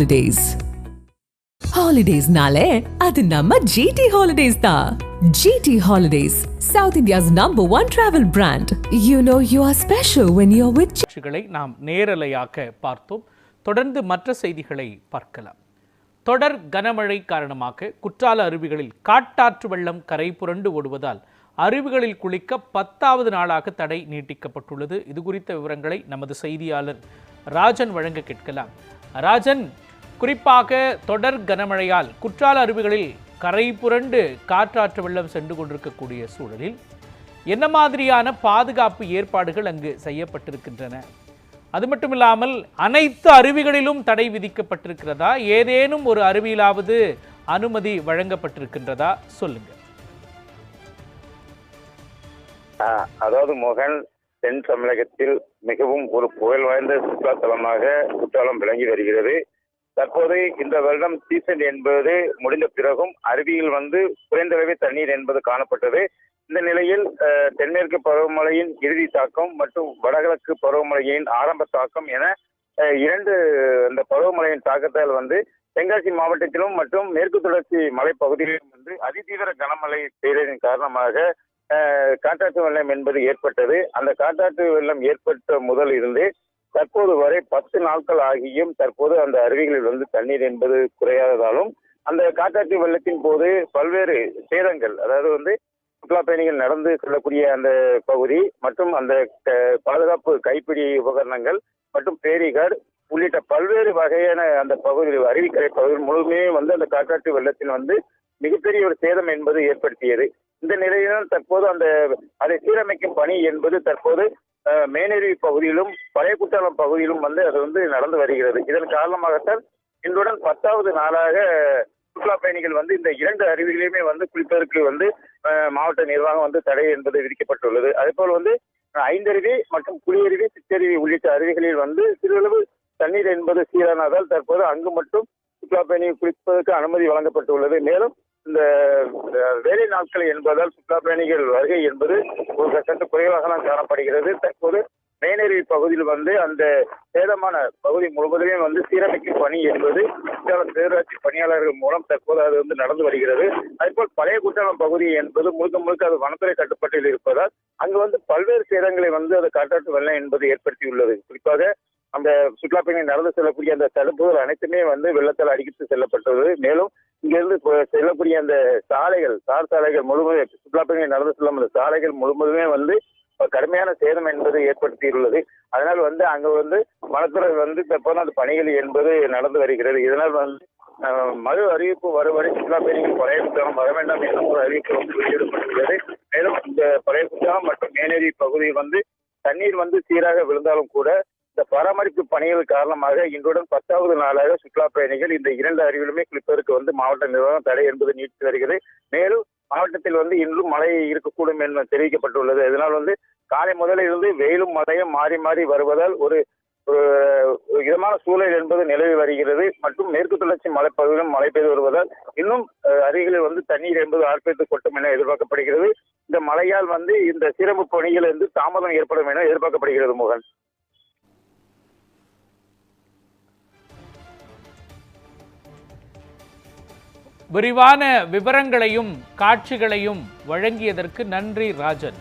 Holidays ஹாலிடேஸ்னாலே அது நம்ம ஜிடி ஹாலிடேஸ் தான் GT holidays south India's number one travel brand you know you are special when you with காட்சிகளை நாம் நேரலையாக்க பார்த்தோம். தொடர்ந்து மற்ற செய்திகளை பார்க்கலாம். தொடர் கனமழை காரணமாக குற்றால அருவிகளில் காட்டாற்று வெள்ளம் கரை புரண்டு ஓடுவதால் அருவிகளில் குளிக்க பத்தாவது நாளாக தடை நீட்டிக்கப்பட்டுள்ளது. இது குறித்த விவரங்களை நமது செய்தியாளர் ராஜன் வழங்க கேட்கலாம். ராஜன் குறிப்பாக தொடர் கனமழையால் குற்றால அருவிகளில் கரை புரண்டு காற்றாற்று வெள்ளம் சென்று கொண்டிருக்கக்கூடிய சூழலில் என்ன மாதிரியான பாதுகாப்பு ஏற்பாடுகள் அங்கு செய்யப்பட்டிருக்கின்றன? அது மட்டும் இல்லாமல் அனைத்து அருவிகளிலும் தடை விதிக்கப்பட்டிருக்கிறதா? ஏதேனும் ஒரு அருவியிலாவது அனுமதி வழங்கப்பட்டிருக்கின்றதா? சொல்லுங்க. அதாவது மோகன் தென் தமிழகத்தில் மிகவும் ஒரு புகழ் வாய்ந்த சுற்றுலாத்தலமாக குற்றாலம் விளங்கி வருகிறது. தற்போது இந்த வருடம் சீசன் என்பது முடிந்த பிறகும் அருவியில் வந்து குறைந்த அளவே தண்ணீர் என்பது காணப்பட்டது. இந்த நிலையில் தென்மேற்கு பருவமழையின் இறுதி தாக்கம் மற்றும் வடகிழக்கு பருவமழையின் ஆரம்ப தாக்கம் என இரண்டு அந்த பருவமழையின் தாக்கத்தால் வந்து தென்காசி மாவட்டத்திலும் மற்றும் மேற்கு தொடர்ச்சி மலைப்பகுதிகளிலும் வந்து அதிதீவிர கனமழை பெய்ததின் காரணமாக காற்றாற்று வெள்ளம் என்பது ஏற்பட்டது. அந்த காற்றாற்று வெள்ளம் ஏற்பட்ட முதல் இருந்து தற்போது வரை பத்து நாட்கள் ஆகியும் தற்போது அந்த அருவிகளில் வந்து தண்ணீர் என்பது குறையாததாலும் அந்த காட்டாற்று வெள்ளத்தின் போது பல்வேறு சேதங்கள் அதாவது வந்து சுற்றுலா பயணிகள் நடந்து செல்லக்கூடிய அந்த பகுதி மற்றும் அந்த க- பாதுகாப்பு கைப்பிடி உபகரணங்கள் மற்றும் பேரிகார்டு உள்ளிட்ட பல்வேறு வகையான அந்த பகுதியில் அருவிக்கரை பகுதி முழுமையே வந்து அந்த காட்டாற்று வெள்ளத்தில் வந்து மிகப்பெரிய ஒரு சேதம் என்பது ஏற்படுத்தியது. இந்த நிலையில்தான் தற்போது அந்த அதை சீரமைக்கும் பணி என்பது தற்போது மேனேரி மேனருவி பகுதியிலும் பழைய குற்றாலம் பகுதியிலும் வந்து அது வந்து நடந்து வருகிறது. இதன் காரணமாகத்தான் இன்றுடன் பத்தாவது நாளாக சுற்றுலா பயணிகள் வந்து இந்த இரண்டு அருவிகளையுமே வந்து குளிப்பதற்கு வந்து மாவட்ட நிர்வாகம் வந்து தடை என்பது விதிக்கப்பட்டுள்ளது. அதேபோல் வந்து ஐந்தருவி மற்றும் குளியருவி சித்தருவி உள்ளிட்ட அருவிகளில் வந்து சிறிதளவு தண்ணீர் என்பது சீரானதால் தற்போது அங்கு மட்டும் சுற்றுலா பயணிகள் குளிப்பதற்கு அனுமதி வழங்கப்பட்டுள்ளது. மேலும் இந்த வேலை நாட்கள் என்பதால் சுற்றுலா பயணிகள் வருகை என்பது ஒரு சற்று குறைவாக தான் காணப்படுகிறது. தற்போது மேனருவி பகுதியில் வந்து அந்த சேதமான பகுதி முழுவதுமே வந்து சீரமைக்கும் பணி என்பது குற்றாலம் பேரூராட்சி பணியாளர்கள் மூலம் தற்போது அது வந்து நடந்து வருகிறது. அதேபோல் பழைய குற்றாலம் பகுதி என்பது முழுக்க முழுக்க அது வனத்துறை கட்டுப்பாட்டில் இருப்பதால் அங்கு வந்து பல்வேறு சேதங்களை வந்து அது காட்டாற்று வெள்ளம் என்பது ஏற்படுத்தியுள்ளது. குறிப்பாக அந்த சுற்றுலா பயணிகள் நடந்து செல்லக்கூடிய அந்த தடுப்புகள் அனைத்துமே வந்து வெள்ளத்தால் அடிக்கிட்டு செல்லப்பட்டது மேலும் இங்கிருந்து போ- செல்லக்கூடிய அந்த சாலைகள் தார் சாலைகள் முழுவதுமே சுற்றுலா பயணிகள் நடந்து செல்லும் அந்த சாலைகள் முழுவதுமே வந்து கடுமையான சேதம் என்பது ஏற்படுத்தியுள்ளது. அதனால் வந்து அங்க வந்து வனத்துறை வந்து தற்போது அந்த பணிகள் என்பது நடந்து வருகிறது. இதனால் வந்து மறு அறிவிப்பு வரும் வரை சுற்றுலா பயணிகள் பழைய புத்தகம் வர வேண்டாம் என்ற ஒரு அறிவிப்பு வந்து வெளியிடப்பட்டுள்ளது. மேலும் இந்த பழைய புத்தகம் மற்றும் மேனேரி பகுதியில் வந்து தண்ணீர் வந்து சீராக விழுந்தாலும் கூட இந்த பராமரிப்பு பணிகள் காரணமாக இன்றுடன் பத்தாவது நாளாக சுற்றுலா பயணிகள் இந்த இரண்டு அருவிலுமே குளிப்பதற்கு வந்து மாவட்ட நிர்வாகம் தடை என்பது நீடித்து வருகிறது. மேலும் மாவட்டத்தில் வந்து இன்றும் மழை இருக்கக்கூடும் என்று தெரிவிக்கப்பட்டுள்ளது. இதனால் வந்து காலை முதலில் இருந்து வெயிலும் மழையும் மாறி மாறி வருவதால் ஒரு ஒரு இதமான சூழல் என்பது நிலவி வருகிறது. மற்றும் மேற்கு தொடர்ச்சி மலைப்பகுதியிலும் மழை பெய்து வருவதால் இன்னும் அஹ், அருகில் வந்து தண்ணீர் என்பது ஆர்ப்பரித்து கொட்டும் என எதிர்பார்க்கப்படுகிறது. இந்த மழையால் வந்து இந்த சீரமைப்பு பணிகள் வந்து தாமதம் ஏற்படும் என எதிர்பார்க்கப்படுகிறது மோகன். விரிவான விவரங்களையும் காட்சிகளையும் வழங்கியதற்கு நன்றி ராஜன்.